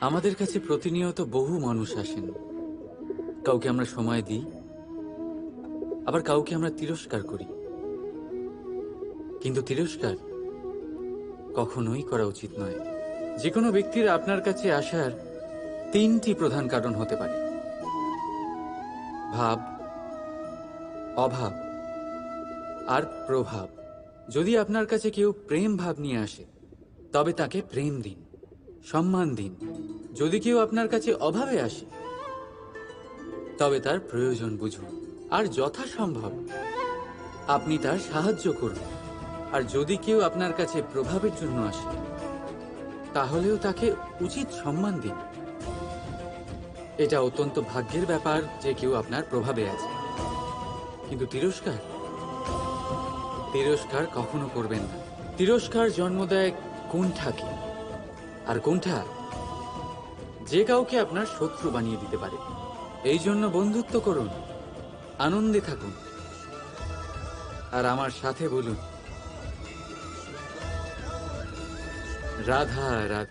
আমাদের কাছে প্রতিনিয়ত বহু মানুষ আসেন। কাউকে আমরা সময় দিই, আবার কাউকে আমরা তিরস্কার করি। কিন্তু তিরস্কার কখনোই করা উচিত নয়। যে কোনো ব্যক্তির আপনার কাছে আসার তিনটি প্রধান কারণ হতে পারে। ভাব, অভাব আর প্রভাব। যদি আপনার কাছে কেউ প্রেম ভাব নিয়ে আসে, তবে তাকে প্রেম দিন, সম্মান দিন। যদি কেউ আপনার কাছে অভাবে আসে, তবে তার প্রয়োজন বুঝুন। আর যথাসম্ভব, আপনি তার সাহায্য করুন। আর যদি কেউ আপনার কাছে প্রভাবের জন্য আসে, তাহলেও তাকে উচিত সম্মান দিন। এটা অত্যন্ত ভাগ্যের ব্যাপার যে কেউ আপনার প্রভাবে আছে। কিন্তু তিরস্কার তিরস্কার কখনো করবেন না। তিরস্কার জন্ম দেয় কুণ্ঠাকে। আর কুণ্ঠা যে কাউকে আপনার শত্রু বানিয়ে দিতে পারে। এই জন্য বন্ধুত্ব করুন, আনন্দে থাকুন। আর আমার সাথে বলুন, রাধা রাধা।